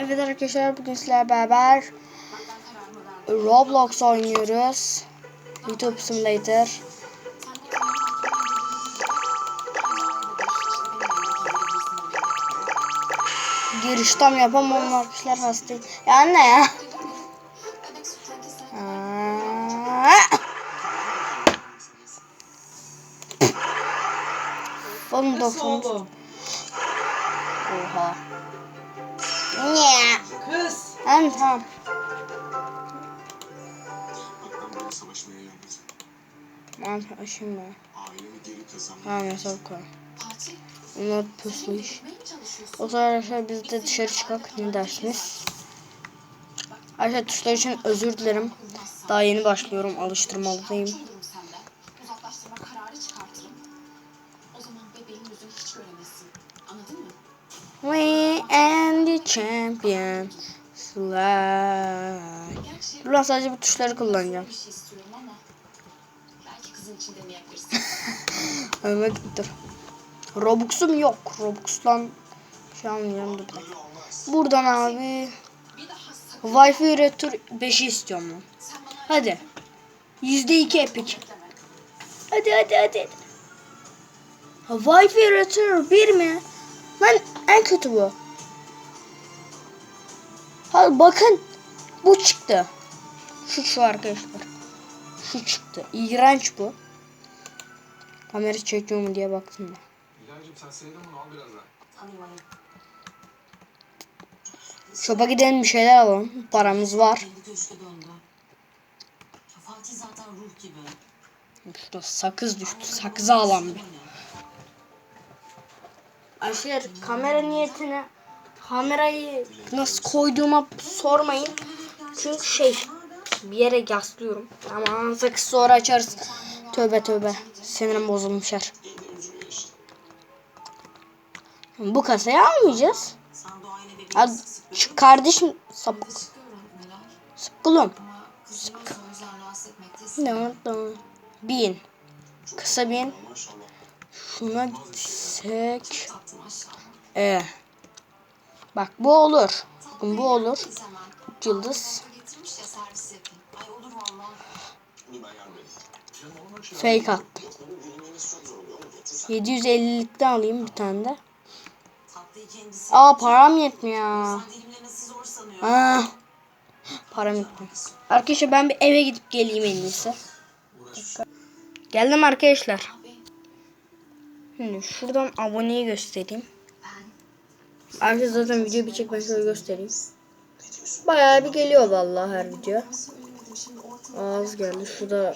Evet arkadaşlar bugün sizlerle beraber Roblox oynuyoruz. YouTube Simulator. Giriş tam yapamam arkadaşlar hastayım. Ya anne ya. Oğlum doksan. Oha. Ne? Kız. Tamam tamam. Ben savaşmaya gelmedim. Tamam şimdi. Ailemi geri kazanmak Tamam yasak koy. Not pusmuş. O zaman arkadaşlar biz de dışarı çıkak. Ne dersiniz? Arkadaşlar tuşlar için özür dilerim. Daha yeni başlıyorum. Alıştırmalıyım. senden. Uzaklaştırma kararı çıkartırım. O zaman bebeğin yüzünü hiç göremesin. Anladın mı? We and the champion. Dur lan sadece bu tuşları kullanacağım. bir şey istiyorum ama belki kızın için deneyebilirsin. Ölmek dur. Robux'um yok. Robux'tan şey almayacağım dur. Buradan abi Wi-Fi Retur 5'i istiyorum lan. Hadi. %2 epic. Hadi hadi hadi. Ha, Wi-Fi router 1 mi? Lan en kötü bu. Ha bakın. Bu çıktı. Şu şu arkadaşlar. Şu çıktı. İğrenç bu. Kamera çekiyor mu diye baktım da. Hilal'cim sen bunu al biraz daha. Tanımayın. Şopa gidelim bir şeyler alalım. Paramız var. Fatih zaten ruh gibi. Şurada sakız düştü. Sakızı alalım bir. Arkadaşlar kamera niyetine kamerayı nasıl koyduğuma sormayın. Çünkü şey bir yere yaslıyorum. Ama sakız sonra açarız. Tövbe tövbe. Sinirim bozulmuş her. Bu kasayı almayacağız. Hadi sık sık şu kardeşim sapık. de istemiyorum. Ne oldu? Bin. Kısa bin. Şuna gitsek. Tatlım aşağı. Ee. Bak bu olur. Bakın bu olur. Yıldız. Fake attım. Yok bunu dinlemeniz çok zor oluyor ama getir sen. 750'likten alayım bir tane de. Aa param yetmiyor. Aa. Param yetmiyor. Arkadaşlar ben bir eve gidip geleyim en iyisi. Geldim arkadaşlar. Şimdi şuradan aboneyi göstereyim. Arkadaşlar zaten video bir çek ben şöyle göstereyim. Bayağı bir geliyor vallahi her video. Az geldi. Şurada